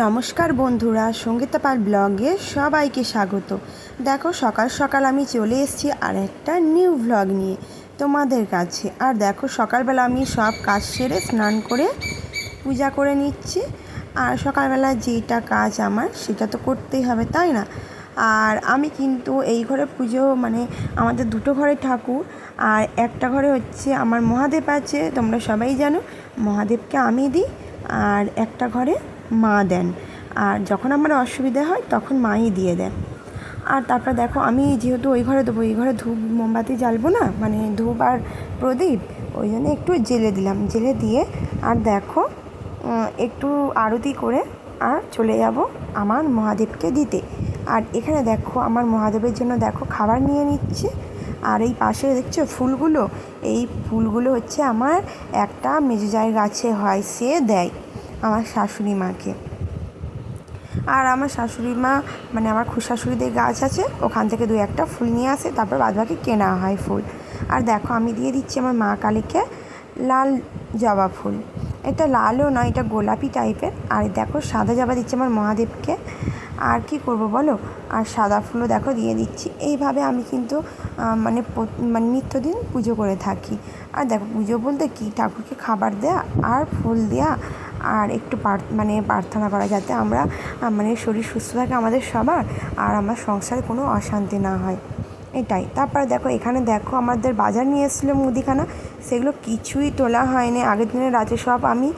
নমস্কার বন্ধুরা সঙ্গীতা পাল ব্লগে সবাইকে স্বাগত। দেখো, সকাল সকাল আমি চলে এসেছি আর একটা নিউ ব্লগ নিয়ে তোমাদের কাছে। আর দেখো, সকালবেলা আমি সব কাজ সেরে স্নান করে পূজা করে নিচ্ছি। আর সকালবেলা যেটা কাজ আমার, সেটা তো করতেই হবে, তাই না? আর আমি কিন্তু এই ঘরে পুজো মানে আমাদের দুটো ঘরে ঠাকুর, আর একটা ঘরে হচ্ছে আমার মহাদেব আছে, তোমরা সবাই জানো। মহাদেবকে আমি দিই, আর একটা ঘরে মা দেন। আর যখন আমার অসুবিধা হয়, তখন মাই দিয়ে দেন। আর তারপর দেখো, আমি যেহেতু ওই ঘরে দেবো এই ঘরে ধূপ, মোমবাতি জ্বালবো না মানে ধূপ আর প্রদীপ, ওই জন্য একটু জেলে দিলাম। জেলে দিয়ে আর দেখো একটু আরতি করে আর চলে যাব আমার মহাদেবকে দিতে। আর এখানে দেখো, আমার মহাদেবের জন্য দেখো খাবার নিয়ে নিচ্ছে। আর এই পাশে দেখছ ফুলগুলো? এই ফুলগুলো হচ্ছে আমার একটা মেজজাই গাছে হয়, সে দেয়। আমার শাশুড়ি মাকে। আর আমার শাশুড়ি মা মানে আমার খুশাশুড়িদের গাছ আছে, ওখান থেকে দু একটা ফুল নিয়ে আসে, তারপর বাদবাকি কেনা হয় ফুল। আর দেখো, আমি দিয়ে দিচ্ছি আমার মা কালীকে লাল জবা ফুল। এটা লালও নয়, এটা গোলাপি টাইপের। আর দেখো, সাদা জবা দিচ্ছি আমার মহাদেবকে। আর কি করব বলো? আর সাদা ফুলও দেখো, দিয়ে দিচ্ছি। এইভাবে আমি কিন্তু মানে মানে নিত্যদিন পুজো করে থাকি। আর দেখো, পুজো বলতে কি? ঠাকুরকে খাবার দেয়া আর ফুল দেয়া আর একটু মানে প্রার্থনা করা যাতে আমরা মানে শরীর সুস্থ থাকে আমাদের সবার, আর আমার সংসারে কোনো অশান্তি না হয়। এটাই। তারপরে দেখো, এখানে দেখো আমাদের বাজার নিয়ে এসেছিল মুদিখানা। সেগুলো কিছুই তোলা হয়নি। আগের দিনের রাতে সব আমি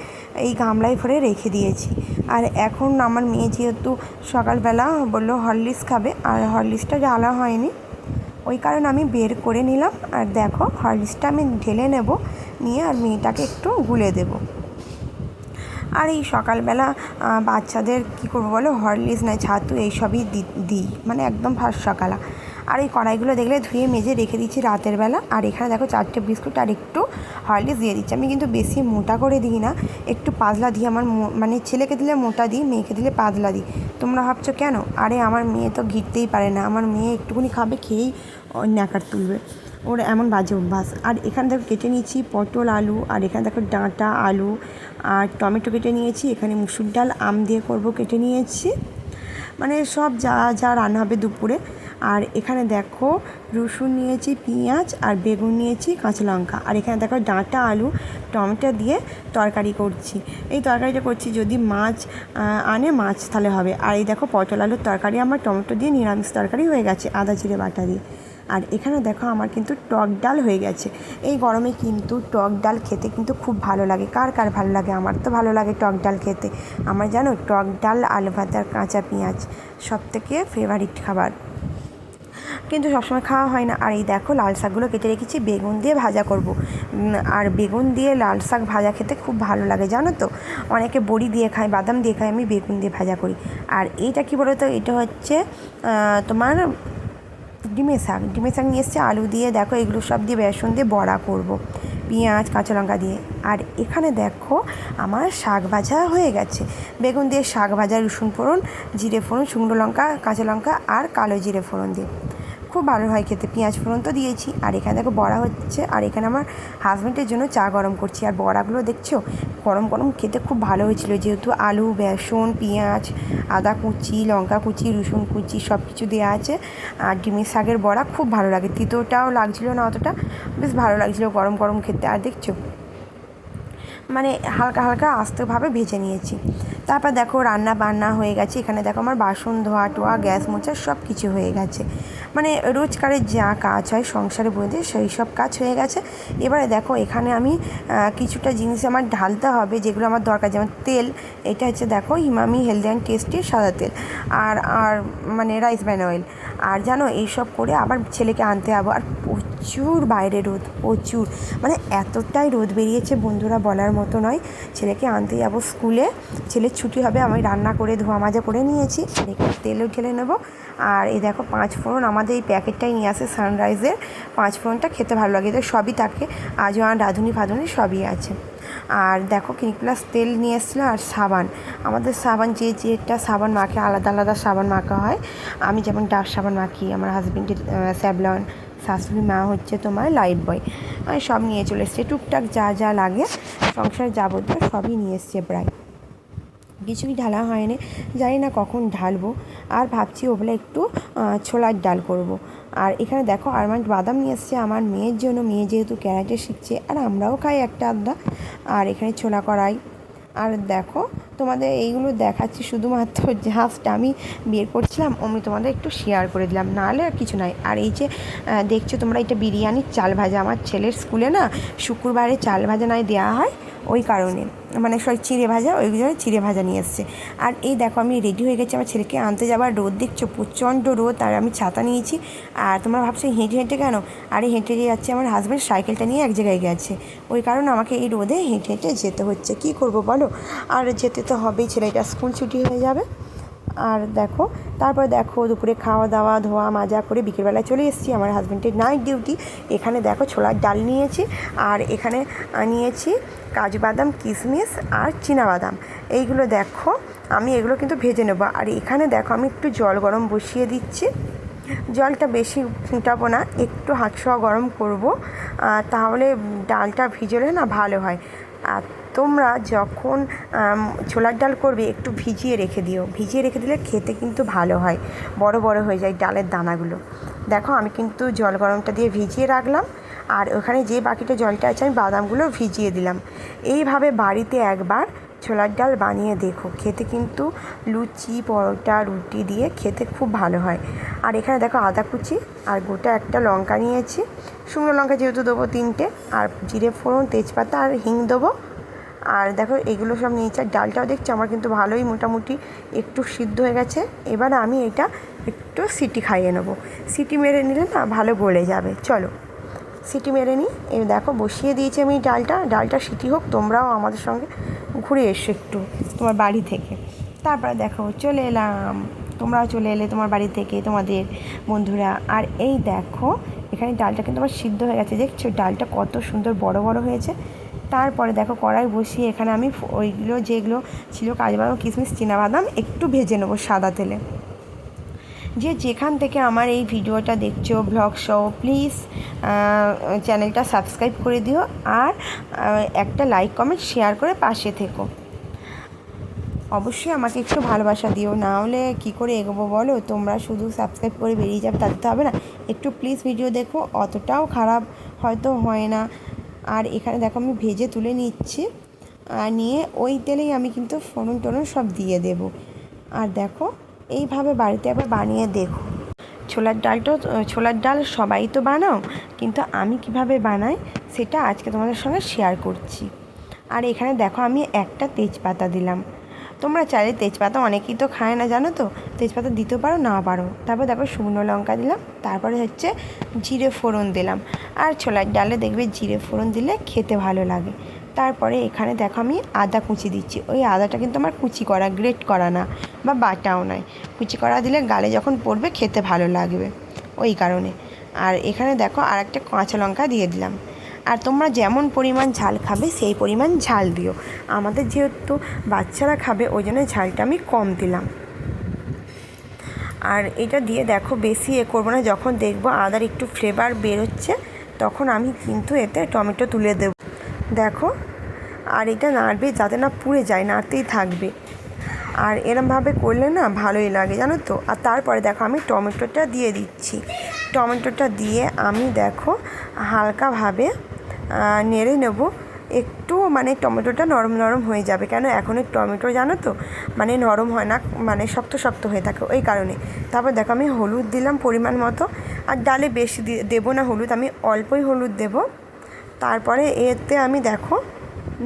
এই গামলায় ভরে রেখে দিয়েছি। আর এখন আমার মেয়ে যেহেতু সকালবেলা বলল হরলিক্স খাবে, আর হরলিক্সটা জ্বালা হয়নি। ওই কারণে আমি বের করে নিলাম। আর দেখো, হরলিক্সটা আমি ঢেলে নেব, নিয়ে আর মেয়েটাকে একটু গুলে দেবো। আর এই সকালবেলা বাচ্চাদের কী করব বলো? হরলিক্স নয়, ছাতু এইসবই দি- দিই। মানে একদম ফার্স্ট সকালা। আর এই কড়াইগুলো দেখলে ধুয়ে মেজে রেখে দিচ্ছি রাতের বেলা। আর এখানে দেখো চারটে বিস্কুট আর একটু হরলিক্স দিয়ে দিচ্ছি। আমি কিন্তু বেশি মোটা করে দিই না, একটু পাতলা দিই। আমার মানে ছেলেকে দিলে মোটা দিই, মেয়েকে দিলে পাতলা দিই। তোমরা ভাবছ কেন? আরে আমার মেয়ে তো ঘিরতেই পারে না। আমার মেয়ে একটুখানি খাবে, খেয়েই ন্যাকার তুলবে। ওর এমন বাজে অভ্যাস। আর এখানে দেখো কেটে নিয়েছি পটল, আলু, আর এখানে দেখো ডাঁটা, আলু, আর টমেটো কেটে নিয়েছি, এখানে মুসুর ডাল, আম দিয়ে করব কেটে নিয়েছি। মানে সব যা যা রান্না হবে দুপুরে। আর এখানে দেখো রসুন নিয়েছি, পেঁয়াজ, আর বেগুন নিয়েছি, কাঁচা লঙ্কা। আর এখানে দেখো ডাঁটা, আলু, টমেটো দিয়ে তরকারি করছি। এই তরকারিটা করছি যদি মাছ আনে মাছ তাহলে হবে। আর এই দেখো পটল, আলুর তরকারি আমার টমেটো দিয়ে নিরামিষ তরকারি হয়ে গেছে, আদা, জিরে, বাটা দিয়ে। আর এখানে দেখো আমার কিন্তু টক ডাল হয়ে গেছে। এই গরমে কিন্তু টক ডাল খেতে কিন্তু খুব ভালো লাগে। কার কার ভালো লাগে? আমার তো ভালো লাগে টক ডাল খেতে। আমার জানো, টক ডাল আলু ভাত আর কাঁচা পেঁয়াজ সব থেকে ফেভারিট খাবার। কিন্তু সবসময় খাওয়া হয় না। আর এই দেখো, লাল শাকগুলো কেটে রেখেছি, বেগুন দিয়ে ভাজা করব। আর বেগুন দিয়ে লাল শাক ভাজা খেতে খুব ভালো লাগে, জানো তো? অনেকে বড়ি দিয়ে খায়, বাদাম দিয়ে খায়, আমি বেগুন দিয়ে ভাজা করি। আর এইটা কী বলো তো এটা হচ্ছে তোমার ডিমের শাক ডিমের শাক নিয়ে এসছে, আলু দিয়ে দেখো এগুলো সব দিয়ে বেসন দিয়ে বড়া করব। পেঁয়াজ, কাঁচা লঙ্কা দিয়ে। আর এখানে দেখো আমার শাক ভাজা হয়ে গেছে। বেগুন দিয়ে শাক ভাজা, রসুন ফোড়ন, জিরে ফোড়ন, শুকনো লঙ্কা, কাঁচা লঙ্কা আর কালো জিরে ফোড়ন দিয়ে। খুব ভালো হয় খেতে। পেঁয়াজ ফোড়ন তো দিয়েছি। আর এখানে দেখো বড়া হচ্ছে। আর এখানে আমার হাজব্যান্ডের জন্য চা গরম করছি। আর বড়াগুলো দেখছ? গরম গরম খেতে খুব ভালো হয়েছিল। যেহেতু আলু, বেসন, পেঁয়াজ, আদা কুচি, লঙ্কা কুচি, রসুন কুচি সব কিছু দেওয়া আছে। আর ডিমের শাকের বড়া খুব ভালো লাগে। তিতোটাও লাগছিল না অতটা। বেশ ভালো লাগছিল গরম গরম খেতে। আর দেখছ? মানে হালকা হালকা আস্তেভাবে ভেজে নিয়েছি। তারপর দেখো রান্না বান্না হয়ে গেছে। এখানে দেখো আমার বাসন ধোয়া টোয়া, গ্যাস মোচা সব কিছু হয়ে গেছে। মানে রোজকারের যা কাজ হয় সংসারে বইতে সেই সব কাজ হয়ে গেছে। এবারে দেখো এখানে আমি কিছুটা জিনিস আমার ঢালতে হবে যেগুলো আমার দরকার। যেমন তেল, এটা হচ্ছে দেখো ইমামি হেলদি অ্যান্ড টেস্টি সাদা তেল। আর আর মানে রাইস ব্র্যান অয়েল। আর জানো এইসব করে আবার ছেলেকে আনতে যাব। আর প্রচুর বাইরে রোদ, প্রচুর। মানে এতটাই রোদ বেরিয়েছে বন্ধুরা বলার মতো নয়। ছেলেকে আনতে যাব স্কুলে। ছেলের ছুটি হবে, আমি রান্না করে, ধোয়া মাজা করে নিয়েছি। আর তেলও ঢেলে নেব। আর এই দেখো পাঁচ ফোড়ন আমাদের এই প্যাকেটটাই নিয়ে আসে সানরাইজের। পাঁচ ফোড়নটা খেতে ভালো লাগে। এদের সবই থাকে। আজওয়ান রাঁধুনি ফাধুনি সবই আছে। আর দেখো ক্লিনিক প্লাস তেল নিয়ে এসেছিল আর সাবান। আমাদের সাবান যে যেটা সাবান মাখে, আলাদা আলাদা সাবান মাখা হয়। আমি যেমন ডাব সাবান মাখি, আমার হাজবেন্ডের স্যাভলন শাশুড়ি মা হচ্ছে তোমার লাইফ বয় আমি সব নিয়ে চলে এসছে। টুকটাক যা যা লাগে, সংসার যাবতীয় সবই নিয়ে এসছে প্রায়। কিছুই ঢালা হয়নি। জানি না কখন ঢালবো। আর ভাবছি ওবেলা একটু ছোলার ডাল করব। আর এখানে দেখো আরমান্ড বাদাম নিয়ে এসছে। আমার মেয়ের জন্য, মেয়ে যেহেতু ক্যারাটে শিখছে, আর আমরাও খাই একটা আধটা আর এখানে ছোলা করাই আর দেখো তোমাদের এইগুলো দেখাচ্ছি শুধুমাত্র জাস্ট আমি বের করছিলাম, আমি তোমাদের একটু শেয়ার করে দিলাম। নাহলে আর কিছু নাই। আর এই যে দেখছ তোমরা এটা বিরিয়ানির চাল ভাজা। আমার ছেলের স্কুলে না শুক্রবারে চাল ভাজা নাই দেওয়া হয়, ওই কারণে। মানে সরি চিড়ে ভাজা, ওই জন্য চিড়ে ভাজা নিয়ে এসছে। আর এই দেখো আমি রেডি হয়ে গেছি আমার ছেলেকে আনতে যাবার রোদ, দেখছ? প্রচণ্ড রোদ, আর আমি ছাতা নিয়েছি। আর তোমরা ভাবছ হেঁটে হেঁটে কেন? আরে হেঁটে যাচ্ছে আমার হাজব্যান্ড সাইকেলটা নিয়ে এক জায়গায় গেছে। ওই কারণে আমাকে এই রোদে হেঁটে হেঁটে যেতে হচ্ছে। কি করব বলো? আর যেতে তো হবেই, ছেলেটা স্কুল ছুটি হয়ে যাবে। আর দেখো, তারপর দেখো দুপুরে খাওয়া দাওয়া, ধোয়া, মাজা করে বিকেলবেলায় চলে এসেছি। আমার হাজব্যান্ডের নাইট ডিউটি এখানে দেখো ছোলার ডাল নিয়েছি আর এখানে নিয়েছি কাজু বাদাম কিশমিশ আর বাদাম এইগুলো দেখো, আমি এগুলো কিন্তু ভেজে নেব। আর এখানে দেখো, আমি একটু জল গরম বসিয়ে দিচ্ছি। জলটা বেশি ফুটাবো না, একটু হাঁকশোয়া গরম করব। তাহলে ডালটা ভিজলে না ভালো হয়। আর তোমরা যখন ছোলার ডাল করবে, একটু ভিজিয়ে রেখে দিও। ভিজিয়ে রেখে দিলে খেতে কিন্তু ভালো হয়। বড় বড় হয়ে যায় ডালের দানাগুলো। দেখো, আমি কিন্তু জল গরমটা দিয়ে ভিজিয়ে রাখলাম। আর ওখানে যে বাকিটা জলটা আছে, আমি বাদামগুলো ভিজিয়ে দিলাম। এইভাবে বাড়িতে একবার ছোলার ডাল বানিয়ে দেখো। খেতে কিন্তু লুচি, পরোটা, রুটি দিয়ে খেতে খুব ভালো হয়। আর এখানে দেখো আদা কুচি আর গোটা একটা লঙ্কা নিয়েছি। শুকনো লঙ্কা যেহেতু দেবো তিনটে, আর জিরে ফোড়ন, তেজপাতা আর হিং দেবো। আর দেখো এগুলো সব নিয়েছি। আর ডালটাও দেখছি আমার কিন্তু ভালোই মোটামুটি একটু সিদ্ধ হয়ে গেছে। এবার আমি এটা একটু সিটি খাইয়ে নেব। সিটি মেরে নিলে না ভালো গলে যাবে। চলো। সিটি মেরে নিই এই দেখো, বসিয়ে দিয়েছি আমি ডালটা। ডালটা সিটি হোক, তোমরাও আমাদের সঙ্গে ঘুরে এসো একটু তোমার বাড়ি থেকে। তারপরে দেখো, চলে এলাম। তোমরাও চলে এলে তোমার বাড়ি থেকে, তোমাদের বন্ধুরা। আর এই দেখো, এখানে ডালটা কিন্তু আমার সিদ্ধ হয়ে গেছে। দেখছ, ডালটা কত সুন্দর বড় বড় হয়েছে। তারপরে দেখো, কড়াই বসিয়ে এখানে আমি ওইগুলো যেগুলো ছিল কাজু বাদাম কিশমিশ বাদাম একটু ভেজে নেব সাদা তেলে। যে যেখান থেকে আমার এই ভিডিওটা দেখছ ব্লগ শো প্লিজ চ্যানেলটা সাবস্ক্রাইব করে দিও আর একটা লাইক কমেন্ট শেয়ার করে পাশে থেকো। অবশ্যই আমাকে একটু ভালোবাসা দিও। না হলে কী করে এগোবো বলো? তোমরা শুধু সাবস্ক্রাইব করে বেরিয়ে যাবে, তাতে তো হবে না। একটু প্লিজ ভিডিও দেখো, অতটাও খারাপ হয়তো হয় না। আর এখানে দেখো, আমি ভেজে তুলে নিচ্ছি। আর নিয়ে ওই তেলেই আমি কিন্তু ফোড়ন টোড়ন সব দিয়ে দেব। আর দেখো এইভাবে বাড়িতে একবার বানিয়ে দেখো। ছোলার ডালটা, ছোলার ডাল সবাই তো বানাও, কিন্তু আমি কীভাবে বানাই সেটা আজকে তোমাদের সঙ্গে শেয়ার করছি। আর এখানে দেখো আমি একটা তেজপাতা দিলাম। তোমরা চাইলে তেজপাতা অনেকেই তো খায় না, জানো তো? তেজপাতা দিতে পারো না পারো। তারপর দেখো শুকনো লঙ্কা দিলাম, তারপরে হচ্ছে জিরে ফোড়ন দিলাম। আর ছোলার ডালে দেখবে জিরে ফোড়ন দিলে খেতে ভালো লাগে। তারপরে এখানে দেখো আমি আদা কুচি দিচ্ছি। ওই আদাটা কিন্তু আমার কুচি করা গ্রেট করা না বা বাটাও নয়। কুচি করা দিলে গালে যখন পড়বে খেতে ভালো লাগবে ওই কারণে। আর এখানে দেখো আর একটা কাঁচা লঙ্কা দিয়ে দিলাম। আর তোমরা যেমন পরিমাণ ঝাল খাবে সেই পরিমাণ ঝাল দিও। আমাদের যেহেতু বাচ্চারা খাবে, ওই জন্য ঝালটা আমি কম দিলাম। আর এটা দিয়ে দেখো বেশি এ করব না, যখন দেখব আদার একটু ফ্লেভার বেরোচ্ছে, তখন আমি কিন্তু এতে টমেটো তুলে দেবো। দেখো, আর এটা নাড়বে যাতে না পুড়ে যায়, নাড়তেই থাকবে। আর এরমভাবে করলে না ভালোই লাগে, জানো তো? আর তারপরে দেখো, আমি টমেটোটা দিয়ে দিচ্ছি। টমেটোটা দিয়ে আমি দেখো, হালকাভাবে নেড়ে নেব। একটু মানে টমেটোটা নরম নরম হয়ে যাবে, কেন এখন টমেটো জানো তো? মানে নরম হয় না মানে শক্ত শক্ত হয়ে থাকে ওই কারণে। তারপর দেখো, আমি হলুদ দিলাম পরিমাণ মতো। আর ডালে বেশি দেবো না হলুদ, আমি অল্পই হলুদ দেবো। তারপরে এতে আমি দেখো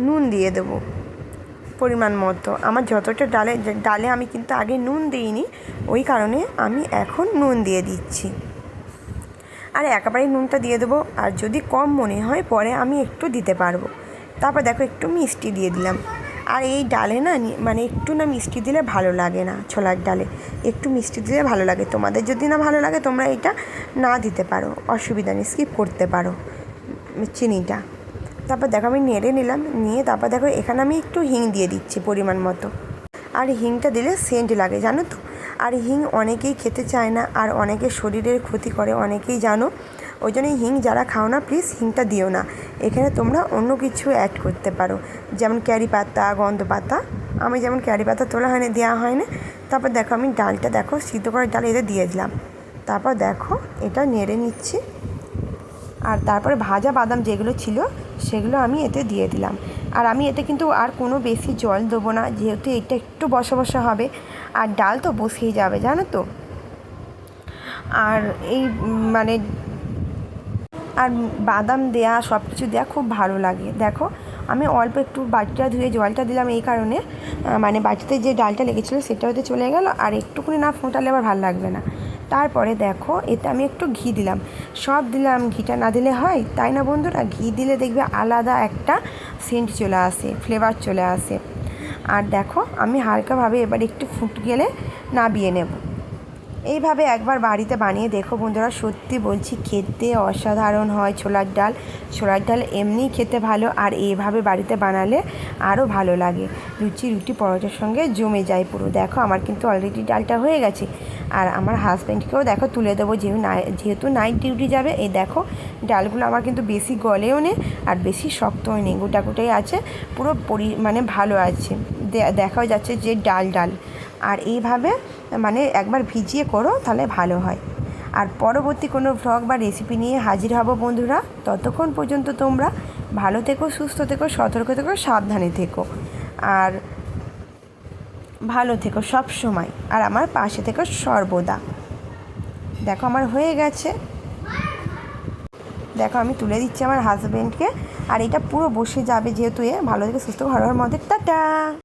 নুন দিয়ে দেবো পরিমাণ মতো। আমার যতটা ডালে ডালে আমি কিন্তু আগে নুন দিইনি, ওই কারণে আমি এখন নুন দিয়ে দিচ্ছি। আর একেবারেই নুনটা দিয়ে দেবো, আর যদি কম মনে হয় পরে আমি একটু দিতে পারব। তারপর দেখো একটু মিষ্টি দিয়ে দিলাম। আর এই ডালে না মানে একটু না মিষ্টি দিলে ভালো লাগে না ছোলার ডালে। একটু মিষ্টি দিলে ভালো লাগে। তোমাদের যদি না ভালো লাগে তোমরা এটা না দিতে পারো। অসুবিধা নেই, স্কিপ করতে পারো। চিনিটা। তারপর দেখো আমি নেড়ে নিলাম, নিয়ে তারপর দেখো এখানে আমি একটু হিং দিয়ে দিচ্ছি পরিমাণ মতো। আর হিংটা দিলে সেন্ট লাগে, জানো তো? আর হিং অনেকেই খেতে চায় না, আর অনেকে শরীরের ক্ষতি করে, অনেকেই জানো? ওই জন্য হিং যারা খাও না প্লিজ হিংটা দিও না। এখানে তোমরা অন্য কিছু অ্যাড করতে পারো। যেমন ক্যারি পাতা, গন্ধ পাতা। আমি যেমন ক্যারি পাতা তোলা হয়নি দেওয়া হয় না তারপর দেখো আমি ডালটা, দেখো সিদ্ধ করার ডাল এতে দিয়ে দিলাম। তারপর দেখো এটা নেড়ে নিচ্ছি। আর তারপরে ভাজা বাদাম যেগুলো ছিল, সেগুলো আমি এতে দিয়ে দিলাম। আর আমি এতে কিন্তু আর কোনো বেশি জল দেবো না, যেহেতু এটা একটু বসা বসা হবে। আর ডাল তো বসেই যাবে, জানো তো? আর এই মানে আর বাদাম দেয়া সব কিছু দেওয়া খুব ভালো লাগে। দেখো, আমি অল্প একটু বাটিটা ধুয়ে জলটা দিলাম এই কারণে। মানে বাটিতে যে ডালটা লেগেছিলো, সেটা হতে চলে গেল। আর একটুকুনি না ফোটালে আবার ভালো লাগবে না। তারপরে দেখো, এতে আমি একটু ঘি দিলাম। সব দিলাম, ঘিটা না দিলে হয়? তাই না বন্ধুরা? ঘি দিলে দেখবে আলাদা একটা সেন্ট চলে আসে ফ্লেভার চলে আসে। আর দেখো, আমি হালকাভাবে এবার একটু ফুট গেলে নাবিয়ে নেব। এইভাবে একবার বাড়িতে বানিয়ে দেখো বন্ধুরা, সত্যি বলছি খেতে অসাধারণ হয় ছোলার ডাল। ছোলার ডাল এমনিই খেতে ভালো, আর এইভাবে বাড়িতে বানালে আরও ভালো লাগে। লুচি, রুটি, পরোটার সঙ্গে জমে যায় পুরো। দেখো আমার কিন্তু অলরেডি ডালটা হয়ে গেছে। আর আমার হাজব্যান্ডকেও দেখো তুলে দেবো, যেহেতু যেহেতু নাইট ডিউটি যাবে, এই দেখো ডালগুলো আমার কিন্তু বেশি গলেও নেই আর বেশি শক্তও নেই, গোটা গোটাই আছে, পুরো পরি মানে ভালো আছে। দেখাও যাচ্ছে যে ডাল ডাল। আর এইভাবে মানে একবার ভিজিয়ে করো, তাহলে ভালো হয়। আর পরবর্তী কোনো ভ্লগ বা রেসিপি নিয়ে হাজির হব বন্ধুরা। ততক্ষণ পর্যন্ত তোমরা ভালো থেকো, সুস্থ থেকো, সতর্ক থেকো, সাবধানে থেকো। আর ভালো থেকো সব সময়। আর আমার পাশে থেকো সর্বদা। দেখো আমার হয়ে গেছে। দেখো আমি তুলে দিচ্ছি আমার হাজব্যান্ডকে আর এটা পুরো বসে যাবে যেহেতু এ। ভালো থেকে, সুস্থ ঘরের মধ্যে। টাটা!